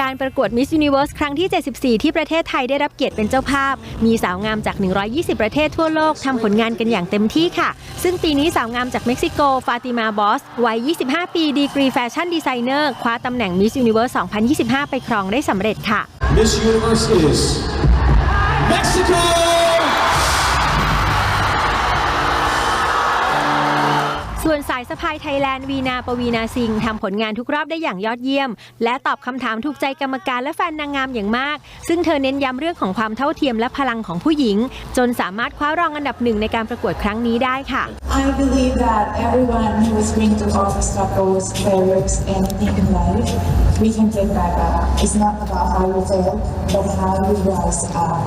การประกวด Miss Universe ครั้งที่ 74 ที่ประเทศไทยได้รับเกียรติเป็นเจ้าภาพ มีสาวงามจาก 120 ประเทศทั่วโลกทำผลงานกันอย่างเต็มที่ค่ะ ซึ่งปีนี้สาวงามจากเม็กซิโก ฟาติมาบอส วัย 25 ปี ดีกรีแฟชั่นดีไซเนอร์ คว้าตำแหน่ง Miss Universe 2025 ไปครองได้สำเร็จค่ะ Miss Universe is Mexico! ส่วนสายสะพายไทยแลนด์วีนาปวีนาซิงทำผลงานทุกรอบได้อย่างยอดเยี่ยม และตอบคำถามถูกใจกรรมการและแฟนนางงามอย่างมาก ซึ่งเธอเน้นย้ำเรื่องของความเท่าเทียมและพลังของผู้หญิง จนสามารถคว้ารองอันดับหนึ่งในการประกวดครั้งนี้ได้ค่ะ I believe that everyone who is going to offer struggles, failures, anything in life, we can get back. It's not about how you fail, but how you rise up.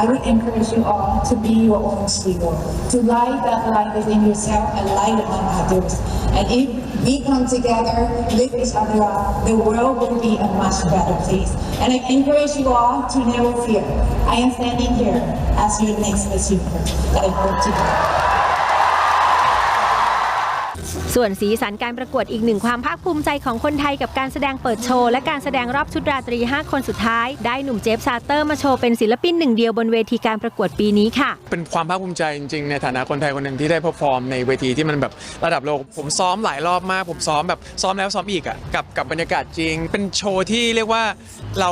I would encourage you all to be your own hero, to light that light within yourself and light it on others. And if we come together, lift each other up, the world will be a much better place. And I encourage you all to never fear. I am standing here as your next Universe that I hope to. ส่วนสีสันการประกวดอีกหนึ่งความภาคภูมิใจของคนไทยกับการแสดงเปิดโชว์และการแสดงรอบชุดราตรี 5 คนสุดท้าย ได้หนุ่มเจฟซาเตอร์มาโชว์เป็นศิลปินหนึ่งเดียวบนเวทีการประกวดปีนี้ค่ะ เป็นความภาคภูมิใจจริงๆ ในฐานะคนไทยคนหนึ่งที่ได้เพอร์ฟอร์มในเวทีที่มันแบบระดับโลก ผมซ้อมหลายรอบมาก ผมซ้อมแบบซ้อมแล้วซ้อมอีกอะ่ะกับกับบรรยากาศจริง เป็นโชว์ที่เรียกว่าเรา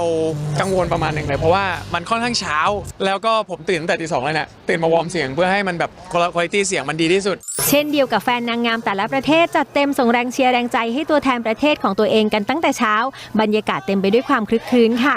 กังวลประมาณหนึ่งเลยเพราะว่ามันค่อนข้างเช้า แล้วก็ผมตื่นตั้งแต่ตีสองเลยเนี่ยตื่นมาวอร์มเสียงเพื่อให้มันแบบคุณภาพเสียงมันดีที่สุด เช่นเดียวกับแฟนนางงามแต่ละประเทศจัดเต็มส่งแรงเชียร์แรงใจให้ตัวแทนประเทศของตัวเองกันตั้งแต่เช้า บรรยากาศเต็มไปด้วยความคลึกคลื้นค่ะ